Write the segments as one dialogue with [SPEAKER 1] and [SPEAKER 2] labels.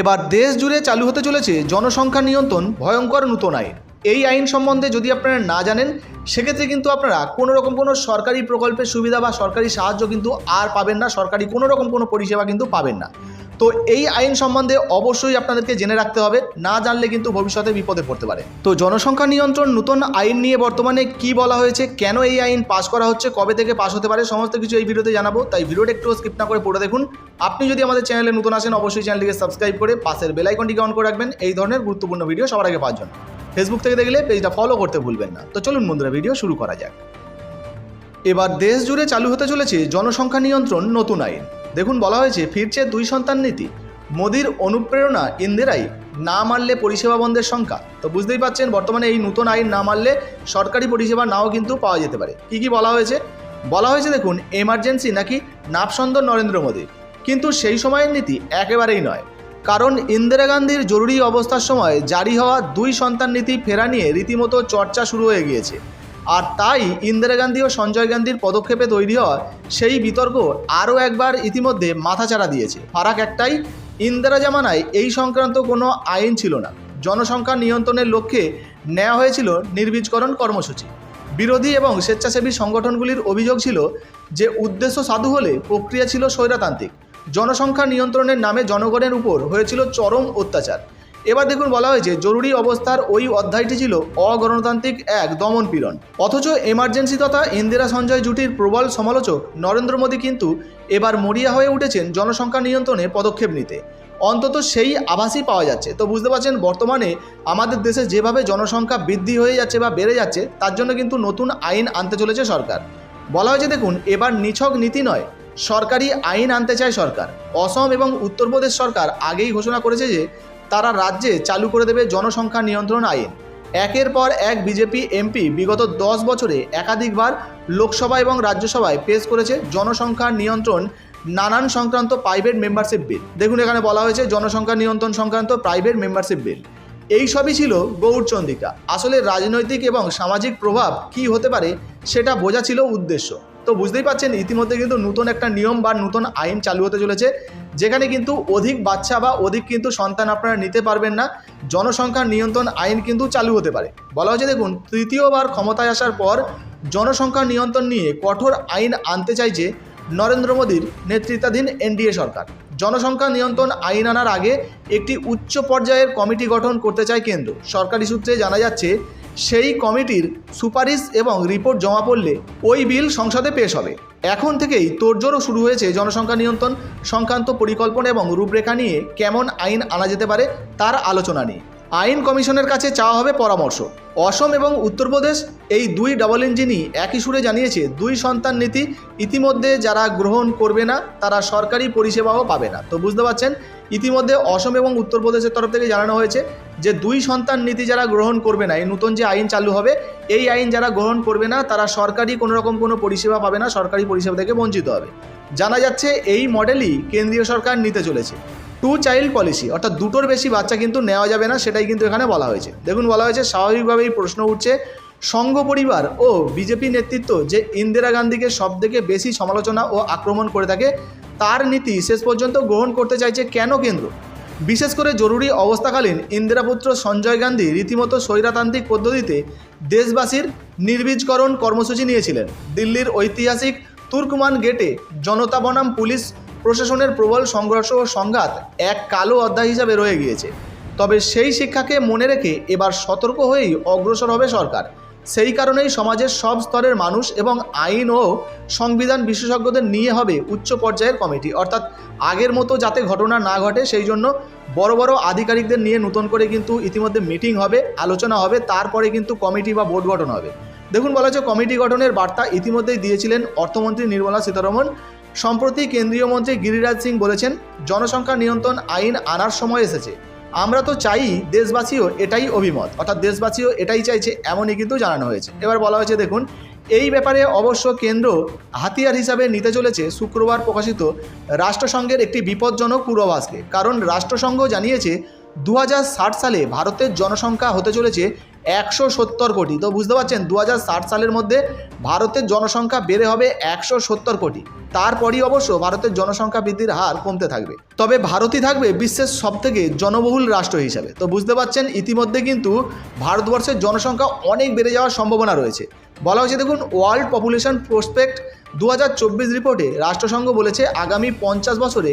[SPEAKER 1] এবার দেশ জুড়ে চালু হতে চলেছে জনসংখ্যা নিয়ন্ত্রণ ভয়ঙ্কর নূতন আইন এই আইন সম্বন্ধে যদি আপনারা না জানেন, সেক্ষেত্রে কিন্তু আপনারা কোনো রকম কোনো সরকারি প্রকল্পের সুবিধা বা সরকারি সাহায্য কিন্তু আর পাবেন না, সরকারি কোনো রকম কোনো পরিষেবা কিন্তু পাবেন না। তো এই আইন সম্বন্ধে অবশ্যই আপনাদেরকে জেনে রাখতে হবে, না জানলে কিন্তু ভবিষ্যতে বিপদে পড়তে পারে। তো জনসংখ্যা নিয়ন্ত্রণ, নতুন আইন নিয়ে বর্তমানে কি বলা হয়েছে, কেন এই আইন পাস করা হচ্ছে, কবে থেকে পাস হতে পারে, সমস্ত কিছু এই ভিডিওতে জানাব। তাই ভিডিওটা একটু স্কিপ না করে পড়ে দেখুন। আপনি যদি আমাদের চ্যানেলে নতুন আসেন, অবশ্যই চ্যানেলটিকে সাবস্ক্রাইব করে পাশের বেল আইকনটিকে অন করে রাখবেন। এই ধরনের গুরুত্বপূর্ণ ভিডিও সবার আগে জন্য। ফেসবুক থেকে দেখলে পেজটা ফলো করতে ভুলবেন না। তো চলুন বন্ধুরা ভিডিও শুরু করা যাক। এবার দেশ জুড়ে চালু হতে চলেছে জনসংখ্যা নিয়ন্ত্রণ নতুন আইন। দেখুন বলা হয়েছে, ফিরছে দুই সন্তান নীতি। মোদির অনুপ্রেরণা ইন্দিরাই না মানলে পরিষেবা বন্ধের সংখ্যা। তো বুঝতেই পাচ্ছেন, বর্তমানে এই নতুন আইন না মানলে সরকারি পরিষেবা নাও কিন্তু পাওয়া যেতে পারে। কি কি বলা হয়েছে? বলা হয়েছে দেখুন এমার্জেন্সি নাকি নাপসন্দর নরেন্দ্র মোদী কিন্তু সেই সময়ের নীতি একেবারেই নয়। কারণ ইন্দিরা গান্ধীর জরুরি অবস্থার সময় জারি হওয়া দুই সন্তান নীতি ফেরা নিয়ে রীতিমতো চর্চা শুরু হয়ে গিয়েছে। আর তাই ইন্দিরা গান্ধী ও সঞ্জয় গান্ধীর পদক্ষেপে তৈরি হওয়া সেই বিতর্ক আরও একবার ইতিমধ্যে মাথাচাড়া দিয়েছে। ফারাক একটাই, ইন্দিরা জামানায় এই সংক্রান্ত কোনো আইন ছিল না। জনসংখ্যা নিয়ন্ত্রণের লক্ষ্যে নেওয়া হয়েছিল নির্বীজকরণ কর্মসূচি। বিরোধী এবং স্বেচ্ছাসেবী সংগঠনগুলির অভিযোগ ছিল যে উদ্দেশ্য সাধু হলে প্রক্রিয়া ছিল স্বৈরাতান্ত্রিক। জনসংখ্যা নিয়ন্ত্রণের নামে জনগণের উপর হয়েছিল চরম অত্যাচার। এবার দেখুন বলা হয়েছে, জরুরি অবস্থার ওই অধ্যায়টি ছিল অগণতান্ত্রিক এক দমন পীড়ন। অথচ এমার্জেন্সি তথা ইন্দিরা সঞ্জয় জুটির প্রবল সমালোচক নরেন্দ্র মোদী কিন্তু এবার মরিয়া হয়ে উঠেছেন জনসংখ্যা নিয়ন্ত্রণে পদক্ষেপ নিতে। অন্তত সেই আভাসই পাওয়া যাচ্ছে। তো বুঝতে পারছেন, বর্তমানে আমাদের দেশে যেভাবে জনসংখ্যা বৃদ্ধি হয়ে যাচ্ছে বা বেড়ে যাচ্ছে, তার জন্য কিন্তু নতুন আইন আনতে চলেছে সরকার। বলা হয়েছে, দেখুন, এবার নিছক নীতি নয়, সরকারি আইন আনতে চায় সরকার। অসম এবং উত্তরপ্রদেশ সরকার আগেই ঘোষণা করেছে যে তারা রাজ্যে চালু করে দেবে জনসংখ্যা নিয়ন্ত্রণ আইন। একের পর এক বিজেপি, এমপি বিগত দশ বছরে একাধিকবার লোকসভা এবং রাজ্যসভায় পেশ করেছে জনসংখ্যা নিয়ন্ত্রণ নানান সংক্রান্ত প্রাইভেট মেম্বারশিপ বিল দেখুন, এখানে বলা হয়েছে জনসংখ্যা নিয়ন্ত্রণ সংক্রান্ত প্রাইভেট মেম্বারশিপ বিল এই সবই ছিল গৌরচন্দ্রিকা আসলে রাজনৈতিক এবং সামাজিক প্রভাব কি হতে পারে সেটা বোঝা ছিল উদ্দেশ্য। তো বুঝতেই পারছেন, ইতিমধ্যে কিন্তু নতুন একটা নিয়ম বা নতুন আইন চালু হতে চলেছে, যেখানে কিন্তু অধিক বাচ্চা বা অধিক কিন্তু সন্তান আপনারা নিতে পারবেন না। জনসংখ্যা নিয়ন্ত্রণ আইন কিন্তু চালু হতে পারে। বলা হচ্ছে দেখুন, তৃতীয়বার ক্ষমতায় আসার পর জনসংখ্যা নিয়ন্ত্রণ নিয়ে কঠোর আইন আনতে চাইছে নরেন্দ্র মোদীর নেতৃত্বাধীন এনডিএ সরকার। জনসংখ্যা নিয়ন্ত্রণ আইন আনার আগে একটি উচ্চ পর্যায়ের কমিটি গঠন করতে চায় কেন্দ্র। সরকারি সূত্রে জানা যাচ্ছে সেই কমিটির সুপারিশ এবং রিপোর্ট জমা পড়লে ওই বিল সংসদে পেশ হবে। এখন থেকেই তোড়জোড়ও শুরু হয়েছে জনসংখ্যা নিয়ন্ত্রণ সংক্রান্ত পরিকল্পনা এবং রূপরেখা নিয়ে কেমন আইন আনা যেতে পারে তার আলোচনা নিয়ে। আইন কমিশনের কাছে চাওয়া হবে পরামর্শ। অসম এবং উত্তরপ্রদেশ এই দুই ডাবল ইঞ্জিনই একই সুরে জানিয়েছে দুই সন্তান নীতি ইতিমধ্যে যারা গ্রহণ করবে না তারা সরকারি পরিষেবাও পাবে না। তো বুঝতে পারছেন? ইতিমধ্যে অসম এবং উত্তরপ্রদেশের তরফ থেকে জানানো হয়েছে যে দুই সন্তান নীতি যারা গ্রহণ করবে না, এই নতুন যে আইন চালু হবে, এই আইন যারা গ্রহণ করবে না, তারা সরকারি কোনো রকম কোনো পরিষেবা পাবে না, সরকারি পরিষেবা থেকে বঞ্চিত হবে। জানা যাচ্ছে এই মডেলই কেন্দ্রীয় সরকার নিতে চলেছে। টু চাইল্ড পলিসি, অর্থাৎ দুটোর বেশি বাচ্চা কিন্তু নেওয়া যাবে না, সেটাই কিন্তু এখানে বলা হয়েছে। দেখুন, বলা হয়েছে স্বাভাবিকভাবেই প্রশ্ন উঠছে সংঘ পরিবার ও বিজেপি নেতৃত্ব যে ইন্দিরা গান্ধীকে সবথেকে বেশি সমালোচনা ও আক্রমণ করে থাকে তার নীতি শেষ পর্যন্ত গ্রহণ করতে চাইছে কেন কেন্দ্র? বিশেষ করে জরুরি অবস্থাকালীন ইন্দিরাপুত্র সঞ্জয় গান্ধী রীতিমতো স্বৈরাতান্ত্রিক পদ্ধতিতে দেশবাসীর নির্বীজকরণ কর্মসূচি নিয়েছিলেন। দিল্লির ঐতিহাসিক তুর্কমান গেটে জনতা বনাম পুলিশ প্রশাসনের প্রবল সংঘর্ষ ও সংঘাত এক কালো অধ্যায় হিসাবে রয়ে গিয়েছে। তবে সেই শিক্ষাকে মনে রেখে এবার সতর্ক হয়েই অগ্রসর হবে সরকার। সেই কারণেই সমাজের সব স্তরের মানুষ এবং আইন ও সংবিধান বিশেষজ্ঞদের নিয়ে হবে উচ্চ পর্যায়ের কমিটি। অর্থাৎ আগের মতো যাতে ঘটনা না ঘটে, সেই জন্য বড় বড় আধিকারিকদের নিয়ে নতুন করে কিন্তু ইতিমধ্যে মিটিং হবে, আলোচনা হবে, তারপরে কিন্তু কমিটি বা বোর্ড গঠন হবে। দেখুন বলা হচ্ছে, কমিটি গঠনের বার্তা ইতিমধ্যেই দিয়েছিলেন অর্থমন্ত্রী নির্মলা সীতারমন। সম্প্রতি কেন্দ্রীয় মন্ত্রী গিরিরাজ সিং বলেছেন, জনসংখ্যা নিয়ন্ত্রণ আইন আনার সময় এসেছে। আমরা তো চাই দেশবাসীও এটাই অভিমত। অর্থাৎ দেশবাসীও এটাই চাইছে, এমনই কিন্তু জানানো হয়েছে। এবার বলা হয়েছে, দেখুন, এই ব্যাপারে অবশ্য কেন্দ্র হাতিয়ার হিসাবে নিতে চলেছে শুক্রবার প্রকাশিত রাষ্ট্রসংঘের একটি বিপজ্জনক পূর্বাভাসকে। কারণ রাষ্ট্রসংঘ জানিয়েছে দু হাজার ষাট সালে ভারতের জনসংখ্যা হতে চলেছে একশো সত্তর কোটি। তো বুঝতে পারছেন দু সালের মধ্যে ভারতের জনসংখ্যা বেড়ে হবে একশো সত্তর কোটি। তারপরই অবশ্য ভারতের জনসংখ্যা বৃদ্ধির হার কমতে থাকবে। তবে ভারতই থাকবে বিশ্বের সবথেকে জনবহুল রাষ্ট্র হিসাবে। তো বুঝতে পারছেন, ইতিমধ্যে কিন্তু ভারতবর্ষের জনসংখ্যা অনেক বেড়ে যাওয়ার সম্ভাবনা রয়েছে। বলা হয়েছে, দেখুন, ওয়ার্ল্ড পপুলেশন প্রসপেক্ট দু হাজার চব্বিশ রিপোর্টে রাষ্ট্রসংঘ বলেছে, আগামী পঞ্চাশ বছরে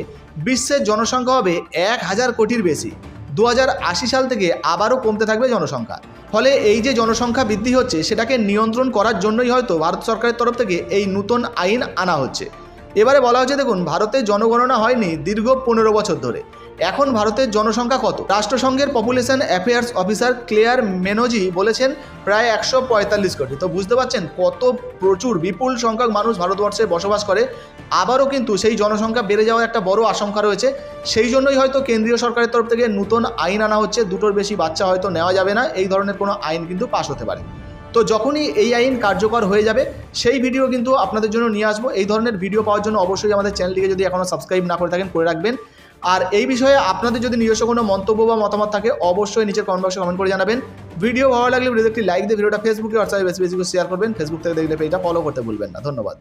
[SPEAKER 1] বিশ্বের জনসংখ্যা হবে এক হাজার কোটির বেশি। দু হাজার আশি সাল থেকে আবারও কমতে থাকবে জনসংখ্যা। ফলে এই যে জনসংখ্যা বৃদ্ধি হচ্ছে, সেটাকে নিয়ন্ত্রণ করার জন্যই হয়তো ভারত সরকারের তরফ থেকে এই নতুন আইন আনা হচ্ছে। এবারে বলা হচ্ছে, দেখুন, ভারতে জনগণনা হয়নি দীর্ঘ পনেরো বছর ধরে। এখন ভারতের জনসংখ্যা কত? রাষ্ট্রসংঘের population affairs officer Claire Menozzi বলেছেন প্রায় একশো পঁয়তাল্লিশ কোটি। তো বুঝতে পারছেন কত প্রচুর বিপুল সংখ্যক মানুষ ভারতবর্ষে বসবাস করে। আবারও কিন্তু সেই জনসংখ্যা বেড়ে যাওয়ার একটা বড় আশঙ্কা রয়েছে। সেই জন্যই হয়তো কেন্দ্রীয় সরকারের তরফ থেকে নতুন আইন আনা হচ্ছে। দুটোর বেশি বাচ্চা হয়তো নেওয়া যাবে না। এই ধরনের কোনো আইন কিন্তু পাশ হতে পারে। তো যখনই এই আইন কার্যকর হয়ে যাবে, সেই ভিডিও কিন্তু আপনাদের জন্য নিয়ে আসব। এই ধরনের ভিডিও পাওয়ার জন্য অবশ্যই আমাদের চ্যানেলটিকে যদি এখনও সাবস্ক্রাইব না করে থাকেন, করে রাখবেন। আর এই বিষয়ে আপনাদের যদি নিজস্ব কোনো মন্তব্য বা মতামত থাকে, অবশ্যই নিচের কমেন্ট বক্সে কমেন্ট করে জানাবেন। ভিডিও ভালো লাগলে ভিডিওতে একটি লাইক দিয়ে ভিডিওটা ফেসবুকে হোয়াটসঅ্যাপে বেশি বেশি করে শেয়ার করবেন। ফেসবুক থেকে দেখলে পেজটা ফলো করতে ভুলবেন না। ধন্যবাদ।